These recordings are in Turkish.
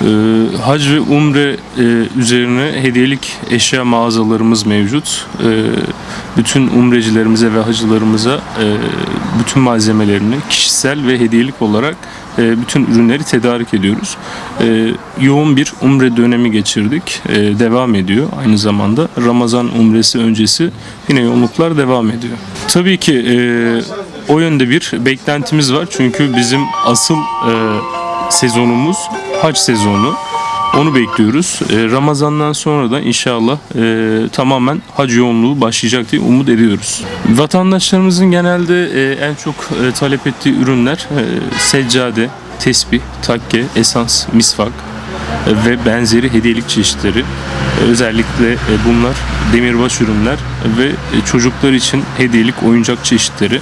Ee, hac ve umre e, üzerine hediyelik eşya mağazalarımız mevcut. Ee, bütün umrecilerimize ve hacılarımıza e, bütün malzemelerini kişisel ve hediyelik olarak e, bütün ürünleri tedarik ediyoruz. Ee, yoğun bir umre dönemi geçirdik. Devam ediyor aynı zamanda. Ramazan umresi öncesi yine yoğunluklar devam ediyor. Tabii ki o yönde bir beklentimiz var. Çünkü bizim asıl sezonumuz hac sezonu. Onu bekliyoruz. E, Ramazan'dan sonra da inşallah e, tamamen hac yoğunluğu başlayacak diye umut ediyoruz. Vatandaşlarımızın genelde e, en çok e, talep ettiği ürünler e, seccade, tesbih, takke, esans, misvak e, ve benzeri hediyelik çeşitleri. E, Özellikle bunlar demirbaş ürünler ve çocuklar için hediyelik oyuncak çeşitleri.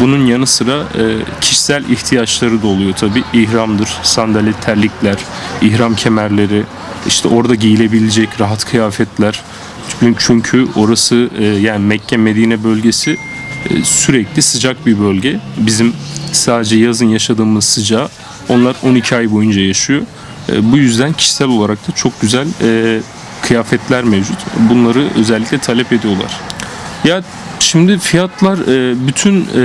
Bunun yanı sıra e, kişisel ihtiyaçları da oluyor tabi. İhramdır, sandalet, terlikler, ihram kemerleri, işte orada giyilebilecek rahat kıyafetler. Çünkü- orası e, yani Mekke Medine bölgesi e, sürekli sıcak bir bölge. Bizim sadece yazın yaşadığımız sıcağı onlar 12 ay boyunca yaşıyor. E, Bu yüzden kişisel olarak da çok güzel e, kıyafetler mevcut. Bunları özellikle talep ediyorlar. Ya şimdi fiyatlar e, bütün e,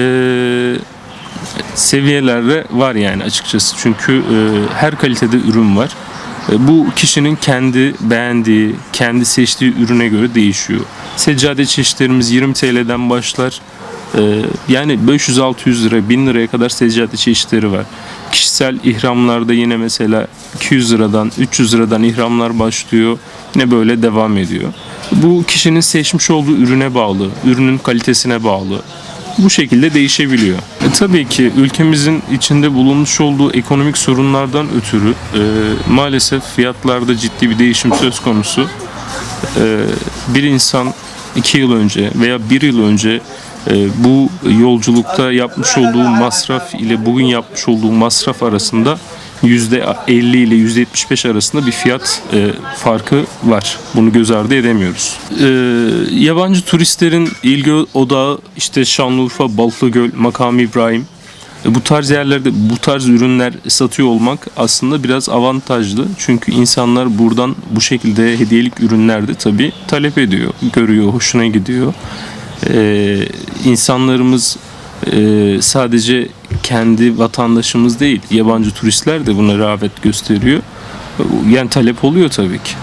seviyelerde var yani açıkçası. Çünkü e, her kalitede ürün var. E, bu kişinin kendi beğendiği, kendi seçtiği ürüne göre değişiyor. Seccade çeşitlerimiz 20 TL'den başlar. E, yani 500-600 lira, 1000 liraya kadar seccade çeşitleri var. Kişisel ihramlarda yine mesela 200 liradan, 300 liradan ihramlar başlıyor. Yine böyle devam ediyor. Bu kişinin seçmiş olduğu ürüne bağlı, ürünün kalitesine bağlı. Bu şekilde değişebiliyor. E, tabii ki ülkemizin içinde bulunmuş olduğu ekonomik sorunlardan ötürü e, maalesef fiyatlarda ciddi bir değişim söz konusu. E, bir insan iki yıl önce veya bir yıl önce bu yolculukta yapmış olduğu masraf ile bugün yapmış olduğu masraf arasında %50 ile %75 arasında bir fiyat e, farkı var. Bunu göz ardı edemiyoruz. E, yabancı turistlerin ilgi odağı işte Şanlıurfa, Balıklıgöl, Makam İbrahim. E, bu tarz yerlerde bu tarz ürünler satıyor olmak aslında biraz avantajlı. Çünkü insanlar buradan bu şekilde hediyelik ürünlerde tabii talep ediyor, görüyor, hoşuna gidiyor. E, insanlarımız e, sadece kendi vatandaşımız değil, yabancı turistler de buna rağbet gösteriyor. Yani talep oluyor tabii ki.